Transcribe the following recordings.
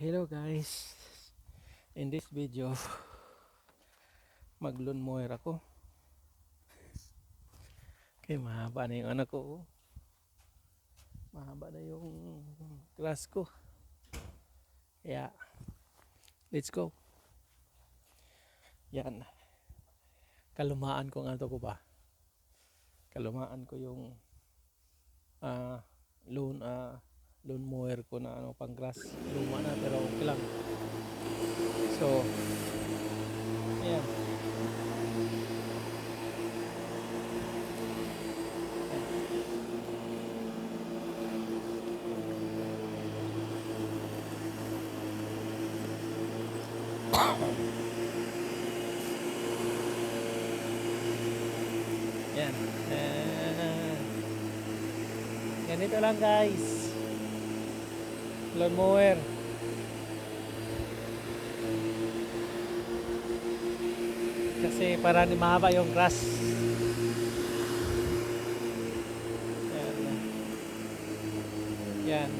Hello guys. In this video, maglun mower ako. Okay, mahaba na yung anak ko. oh. Mahaba na yung grass ko. Kaya, let's go. Yan. Kalumaan ko nga to ko ba? Kalumaan ko yung ah loan ah lawn mower ko na ano pang grass. Luma na pero okay lang. So ayan. Yan Ah. ganito lang guys lawn mower. Kasi para ni mahaba yung grass. Yan yan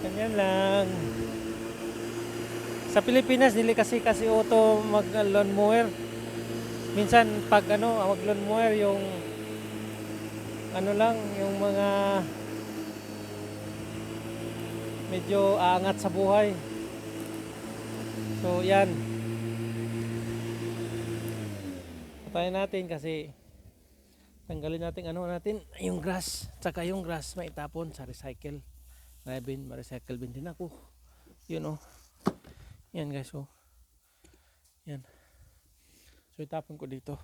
ganyan lang. Sa Pilipinas dili kasi kasi auto mag lawn mower. Minsan pag ano mag lawn mower yung ano lang yung mga medyo aangat sa buhay. So, yan. Patayin natin kasi tanggalin natin ano natin yung grass. Tsaka yung grass maitapon sa recycle. Na bin, ma-recycle bin din ako. Yun oh. Yan guys oh. Yan. So itapon ko dito.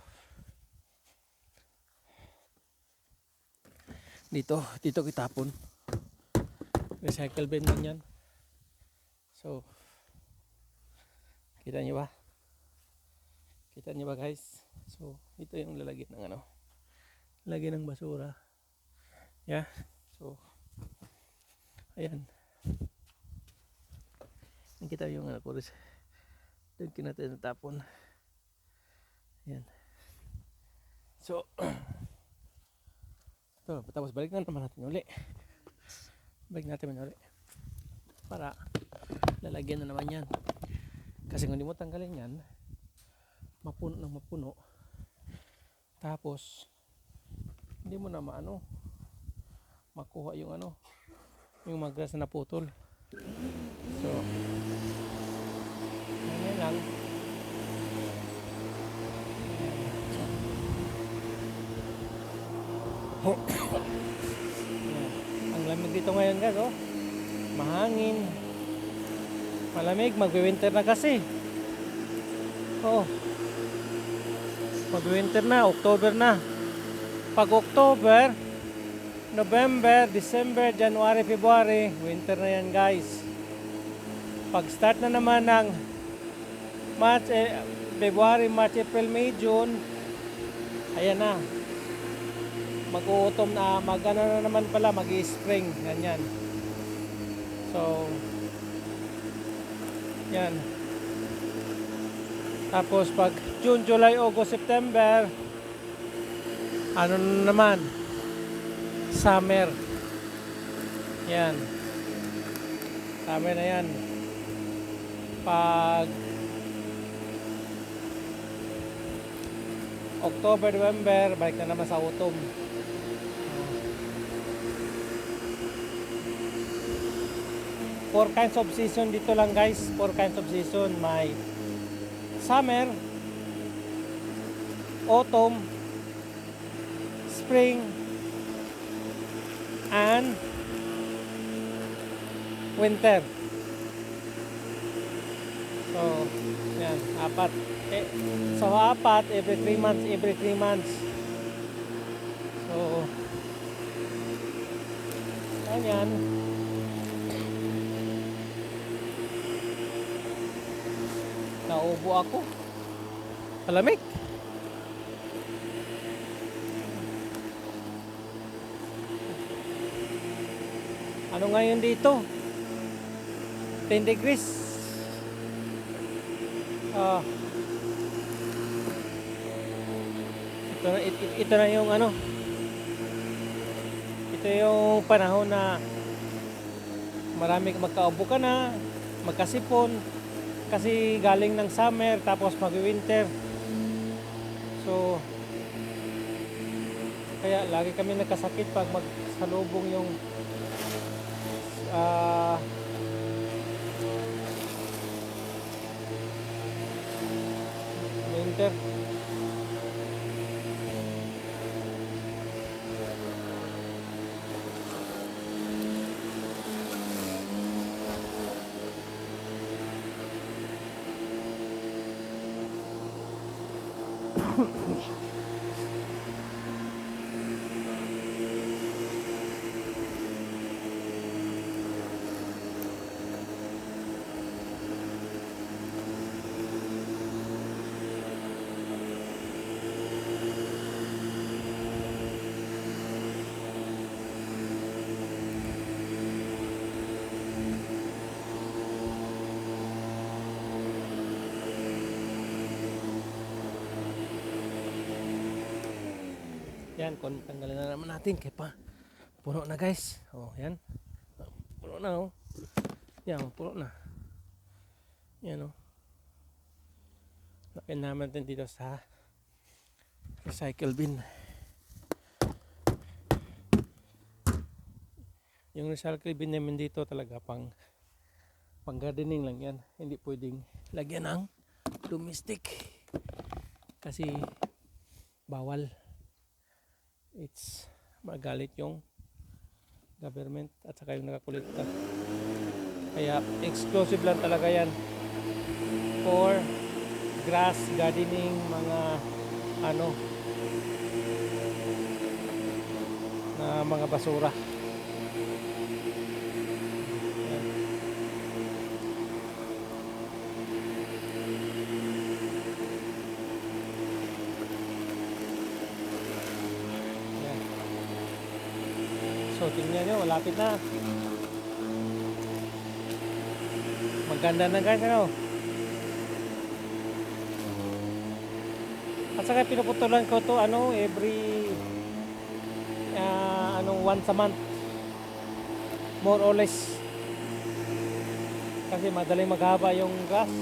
Dito, dito kitapon recycle bin lang yan. So kita nyo ba? Kita nyo ba guys? So ito yung lalagyan ng ano? Lalagyan ng basura. Yeah? So ayan. Yan kita yung ano ko doon natin natapon ayan. So ito tapos balik na naman natin uli balik natin man para lalagyan na naman yan. Kasi kung hindi mo tanggalin yan mapuno ng mapuno. Tapos hindi mo na maano makuha yung ano yung mga grass na naputol. So ganyan lang. Yan. Ang lamig dito ngayon guys, oh. Mahangin. Malamig, magwi-winter na kasi. Oh. Mag-winter na, October na. Pag October, November, December, January, February, winter na yan guys. Pag start na naman ng March, eh, February, March, April, May, June, ayan na, mag-autumn na mag ano na naman pala mag-spring ganyan. So yan. Tapos pag June, July, August, September ano na naman summer. Yan. Summer na yan. Pag October, November, balik na naman sa autumn. Four kinds of season dito lang guys. Four kinds of season. May summer autumn spring and winter. So yan apat. Eh, so apat every 3 months every 3 months. So ganyan Naubo ako. Malamig. Ano ngayon dito? 10 degrees. Ah. Ito na, ito, ito na yung ano. Ito yung panahon na marami magkaubo ka na, magkasipon, kasi galing ng summer tapos mag-winter. So, kaya lagi kami nagkasakit pag magsalubong yung ah winter. Yan, tanggalin na naman natin kaya pa. Puno na guys. Oh, yan. Puno na oh. Yan, puno na. Yan oh. Lagyan naman natin dito sa recycle bin. Yung recycle bin namin dito talaga pang pang gardening lang yan. Hindi pwedeng lagyan ng domestic. Kasi bawal it's magalit yung government at saka yung nakakulikta. Kaya exclusive lang talaga yan for grass gardening, mga ano na mga basura. Tingnan nyo, malapit na. Maganda na guys, ano? At saka pinuputulan ko to ano every ah, anong once a month. More or less. Kasi madaling maghaba yung grass.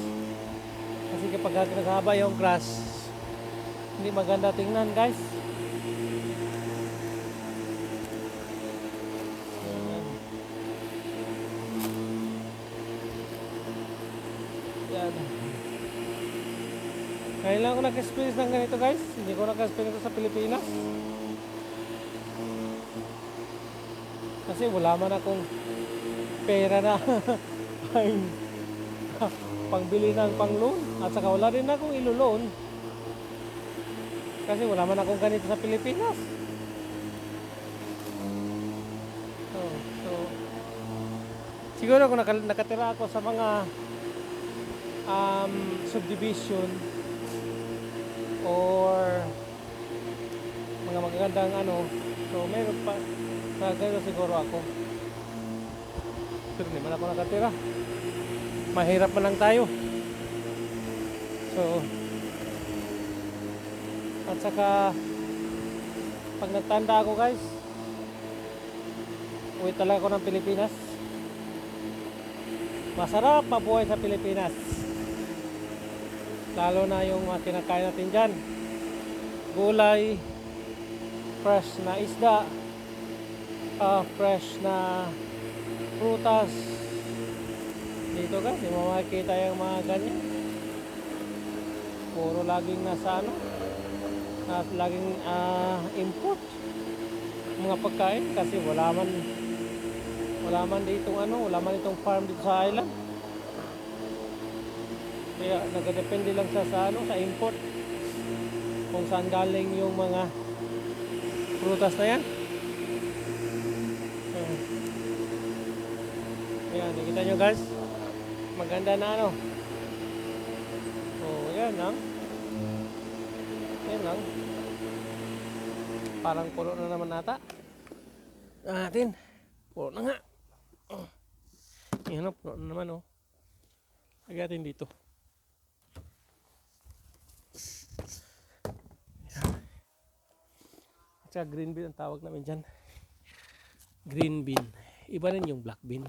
Kasi kapag naghaba yung grass, hindi maganda tingnan guys. Ngayon lang ako nag-experience ng ganito guys. Hindi ko nag-experience sa Pilipinas. Kasi wala man akong pera na pangbili ng pang-loan. At saka wala rin akong ilo-loan. Kasi wala man akong ganito sa Pilipinas. So, so siguro kung naka- nakatira ako sa mga um, subdivision or mga magagandang ano. So meron pa sa ganito siguro ako. Pero hindi man ako nakatira. Mahirap man lang tayo. So at saka pag nagtanda ako guys uwi talaga ako ng Pilipinas. Masarap mabuhay sa Pilipinas lalo na yung mga kinakain natin dyan. Gulay fresh na isda ah, fresh na prutas. Dito ka di mo makikita yung mga ganyan. Puro laging nasa ano at laging ah, import. Mga pagkain kasi wala man wala man ditong ano wala man itong farm dito sa island kaya nagdepende lang siya sa ano sa import. Kung saan galing yung mga prutas na yan. Ayan. Ayan, nakita nyo guys? Maganda na ano. Oh yan lang yan lang parang puno na naman nata natin. Puno na nga. Oh. yan o puno na naman oh. Lagyan natin dito At saka green bean ang tawag namin dyan. Green bean. Iba rin yung black bean.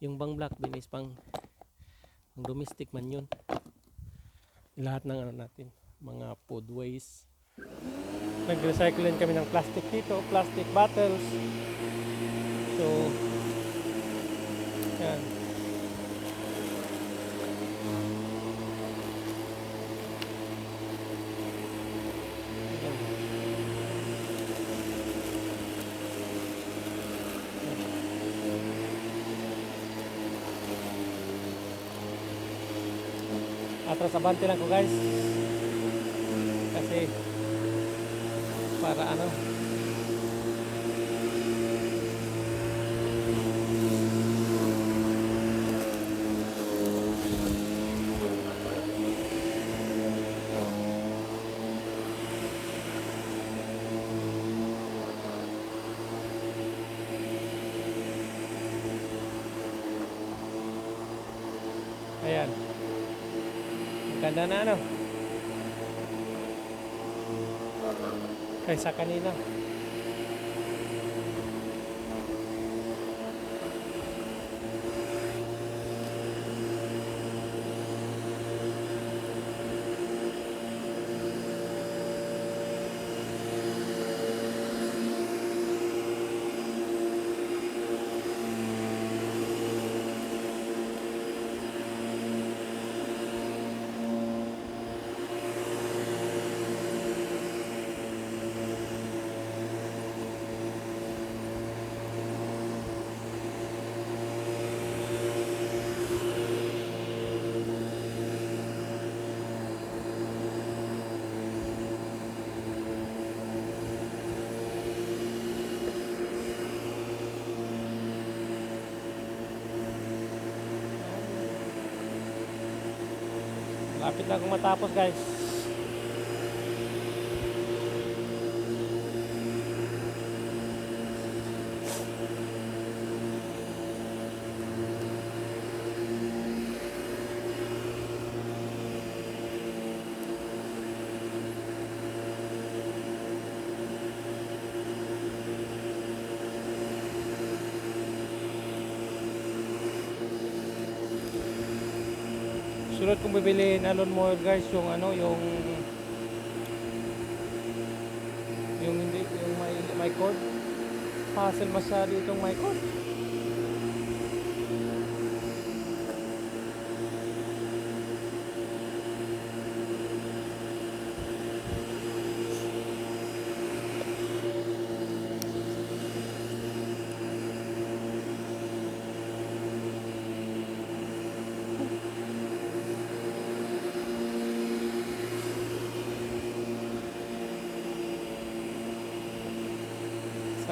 Yung bang black bin is pang, pang domestic man yun. Lahat ng ano natin, mga food waste. Nag-recycle din kami ng plastic dito, plastic bottles. So. Yan. Atras abante lang ko guys. Kasi para ano Ayan. Maganda na ano. Kaysa kanina. Lapit na akong matapos guys. Sunod kong bibili na lawn mower guys, yung ano, yung yung hindi yung may may cord. Hassle masyado itong may cord.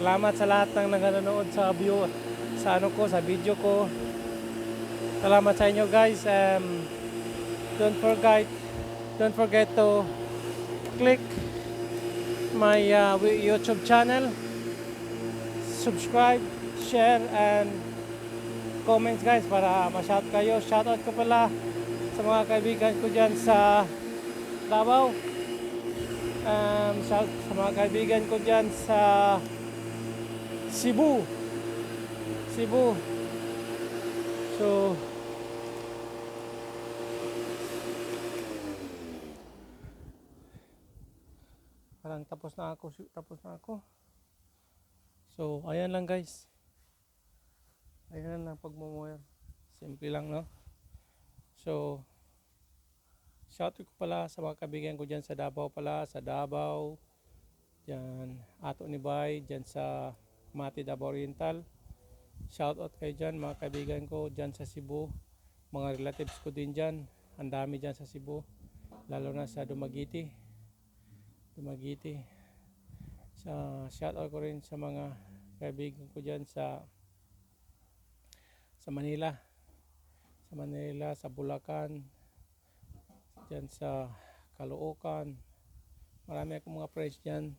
Salamat sa lahat ng nanonood sa view sa ano ko, sa video ko. Salamat sa inyo guys. Um, don't forget don't forget to click my uh, YouTube channel. Subscribe, share and comments guys para ma-shout kayo. Shoutout ko pala sa mga kaibigan ko dyan sa Davao. Um, shout sa mga kaibigan ko dyan sa Cebu. Cebu. So, parang tapos na ako, tapos na ako. So, ayan lang guys. Ayan lang pagmumuwer. Simple lang, no? So, shout ko pala sa mga kaibigan ko dyan sa Davao pala, sa Davao, dyan Ato ni Bay, dyan sa Mati Davao Oriental. Shout out kayo dyan, mga kaibigan ko dyan sa Cebu. Mga relatives ko din dyan. Ang dami dyan sa Cebu. Lalo na sa Dumaguete. Dumaguete. Sa shout out ko rin sa mga kaibigan ko dyan sa sa Manila. Sa Manila, sa Bulacan. Dyan sa Caloocan. Marami akong mga friends dyan.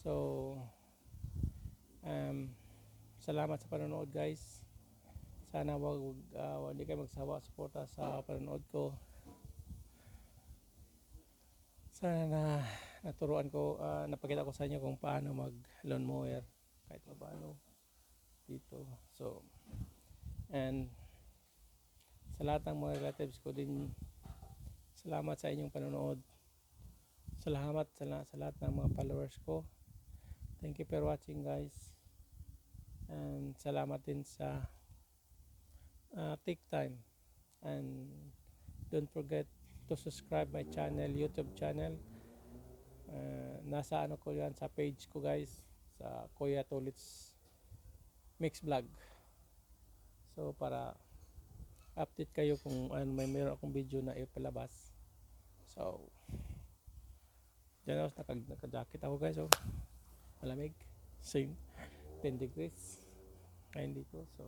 So, um, salamat sa panonood guys. Sana wag uh, hindi kayo magsawa suporta sa panonood ko. Sana na naturuan ko, uh, napakita ko sa inyo kung paano mag lawn mower kahit pa paano dito. So, And sa lahat ng mga relatives ko din, salamat sa inyong panonood. Salamat sa, sa lahat ng mga followers ko. Thank you for watching guys. And salamat din sa uh, take time. And don't forget to subscribe my channel, YouTube channel. Uh, nasa ano ko yan sa page ko guys sa Kuya Tulits Mix Vlog. So para update kayo kung ano may meron akong video na ipalabas. So Diyan ako, naka, naka-jacket ako guys. Oh. Malamig. Same. 10 degrees. Ngayon dito. So,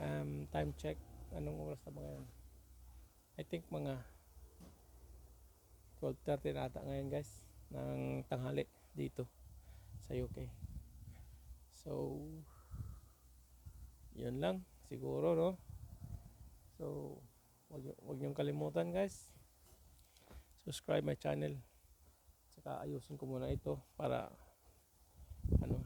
um, time check. Anong oras na ba ngayon? I think mga 12.30 na ata ngayon guys. Ng tanghali dito sa UK. So, yun lang. Siguro, no? So, wag, wag niyong kalimutan guys subscribe my channel saka ayusin ko muna ito para ano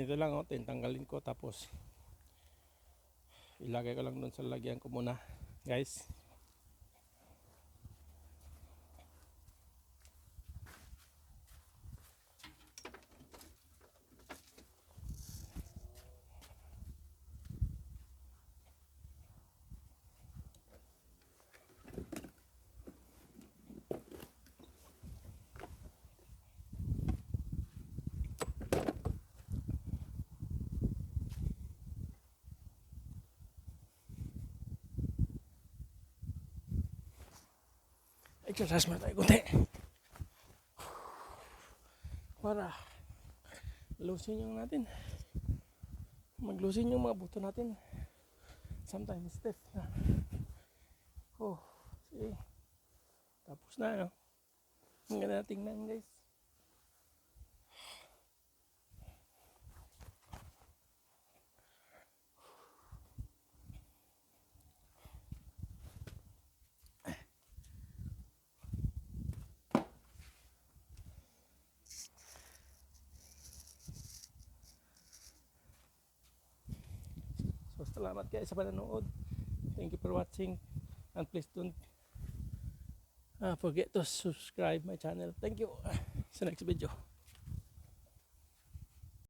ito lang oh tintanggalin ko tapos ilagay ko lang doon sa lagyan ko muna guys exercise muna tayo kunti para lusin yung natin maglusin yung mga buto natin sometimes stiff na oh see tapos na no? Ang ganda tingnan guys So salamat guys sa panonood. Thank you for watching. And please don't uh, forget to subscribe my channel. Thank you. Sa next video.